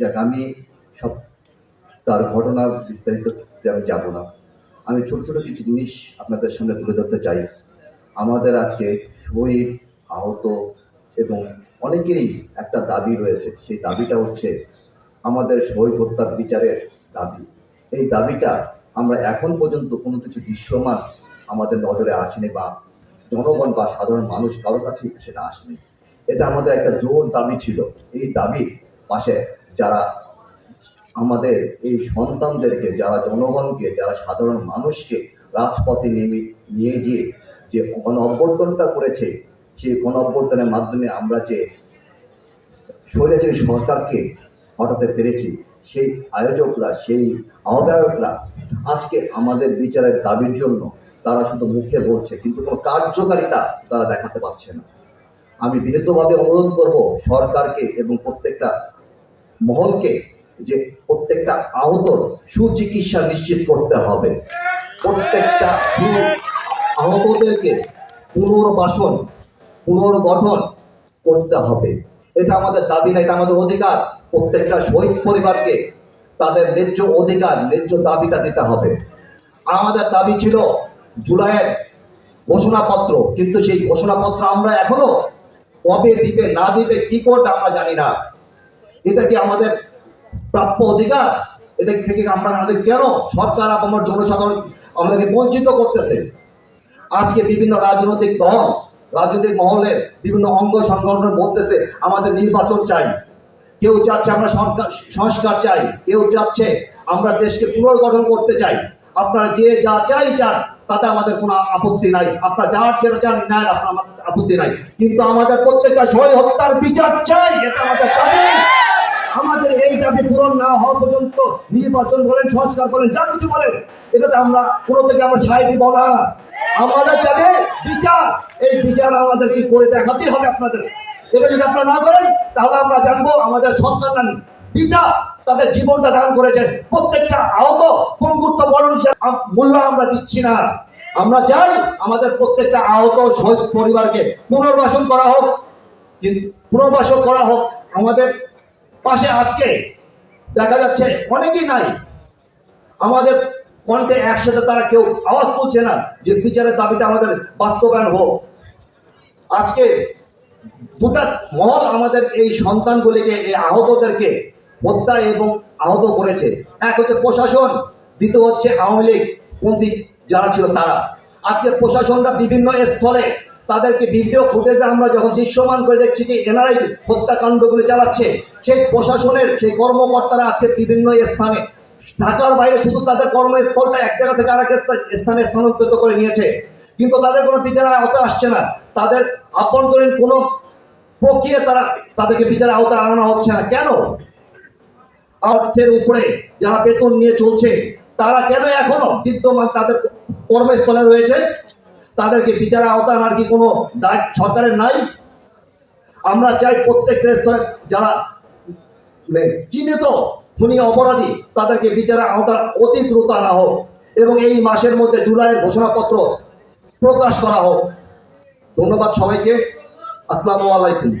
যাক, আমি সব তার ঘটনা বিস্তারিত আমি যাব না। আমি ছোট ছোট কিছু জিনিস আপনাদের সামনে তুলে ধরতে চাই। আমাদের আজকে শহীদ, আহত এবং অনেকেরই একটা দাবি রয়েছে। সেই দাবিটা হচ্ছে আমাদের শহীদ হত্যার বিচারের দাবি। এই দাবিটা আমরা এখন পর্যন্ত কোনো কিছু দৃশ্যমান আমাদের নজরে আসেনি বা জনগণ বা সাধারণ মানুষ কারোর কাছে সেটা আসেনি। এটা আমাদের একটা জোর দাবি ছিল। এই দাবির পাশে যারা আমাদের এই সন্তানদেরকে, যারা জনগণকে, যারা সাধারণ মানুষকে রাজপথে নেমে নিয়ে গিয়ে যে গণ অভ্যর্থনটা করেছে, সেই গণ অভ্যর্থনের মাধ্যমে আমরা যে স্বৈরাচারী সরকারকে হটাতে পেরেছি, সেই আয়োজকরা, সেই আহ্বায়করা আজকে আমাদের বিচারের দাবির জন্য তারা শুধু মুখে বলছে, কিন্তু কোনো কার্যকারিতা তারা দেখাতে পারছে না। আমি বিনীতভাবে অনুরোধ করব সরকারকে এবং প্রত্যেকটা মহলকে যে প্রত্যেকটা আহতর সুচিকিৎসা নিশ্চিত করতে হবে। প্রত্যেকটা আহতদেরকে পুনর্বাসন, পুনর্গঠন করতে হবে। এটা আমাদের দাবি না, এটা আমাদের অধিকার। প্রত্যেকটা শহীদ পরিবারকে তাদের ন্যায্য অধিকার, ন্যায্য দাবিটা দিতে হবে। আমাদের দাবি ছিল জুলাইয়ের ঘোষণাপত্র, কিন্তু সেই ঘোষণাপত্র আমরা এখনও কবে দিবে, না দিবে, কি করবে আমরা জানি না। এটা কি আমাদের প্রাপ্য অধিকার? এটা থেকে আমরা আমাদের কেন সরকার আমার জনসাধারণ আমাদেরকে বঞ্চিত করতেছে? আজকে বিভিন্ন রাজনৈতিক দল, রাজনৈতিক মহলের বিভিন্ন অঙ্গ সংগঠন বলতেছে, আমাদের নির্বাচন চাই। কেউ চাচ্ছে আমরা সংস্কার চাই, কেউ চাচ্ছে আমরা দেশকে পুনর্গঠন করতে চাই। আপনারা যে যা চাই চান, তাতে আমাদের কোনো আপত্তি নাই। আপনারা যার যেটা চান নেন আপনার আপত্তি নাই। কিন্তু আমাদের প্রত্যেকটা শহীদ হত্যার বিচার চাই এটা আমাদের দাবি আমাদের এই দাবি পূরণ না হওয়া পর্যন্ত নির্বাচন বলেন, সংস্কার বলেন, যা কিছু বলেন, এটাতে আমরা কোনো থেকে আমরা সায় দিব না। আমাদের দাবি বিচার। এই বিচার আমাদেরকে করে দেখাতেই হবে আপনাদের। এটা যদি আপনারা না করেন, তাহলে আমরা জানব আমাদের সন্তানরা পিতা তাদের জীবনটা দান করেছে প্রত্যেকটা আহত, পঙ্গুত্ব বরণ মূল্য আমরা দিচ্ছি না। আমরা চাই আমাদের প্রত্যেকটা আহত শহীদ পরিবারকে পুনর্বাসন করা হোক। পুনর্বাসন করা হোক। আমাদের পাশে আজকে দেখা যাচ্ছে অনেকেই নাই। আমাদের কণ্ঠে একসাথে তারা কেউ আওয়াজ তুলছে না যে বিচারের দাবিটা আমাদের বাস্তবায়ন হোক। আজকে দুটা মহল আমাদের এই সন্তানগুলিকে, এই আহতদেরকে হত্যা এবং আহত করেছে। এক হচ্ছে প্রশাসন, দ্বিতীয় হচ্ছে আওয়ামী লীগ, পন্থী যারা ছিল তারা। আজকে প্রশাসনরা বিভিন্ন স্থলে তাদেরকে ভিডিও ফুটেজে আমরা যখন দৃশ্যমান করে দেখছি যে এনআরআই হত্যাকাণ্ডগুলি চালাচ্ছে, সেই প্রশাসনের, সেই কর্মকর্তারা আজকে বিভিন্ন স্থানে, ঢাকার বাইরে শুধু তাদের কর্মস্থলটা এক জায়গা থেকে আরেক স্থান- স্থানে স্থানান্তরিত করে নিয়েছে। কিন্তু তাদের কোনো বিচারের আওতা আসছে না। তাদের আভ্যন্তরীণ কোনো প্রক্রিয়া তারা তাদেরকে বিচারের আওতায় আনানো হচ্ছে না। কেন? অর্থের উপরে যারা বেতন নিয়ে চলছে, তারা কেন এখনও বিদ্যমান তাদের কর্মস্থলে রয়েছে? তাদেরকে বিচারের আওতায় আনার কি কোনো দায় সরকারের নাই? আমরা চাই প্রত্যেক স্তরে যারা মানে চিহ্নিত, খুনি, অপরাধী, তাদেরকে বিচারের আওতার অতি দ্রুত আনা হোক এবং এই মাসের মধ্যে জুলাইয়ের ঘোষণাপত্র প্রকাশ করা হোক। ধন্যবাদ সবাইকে। আসসালামু আলাইকুম।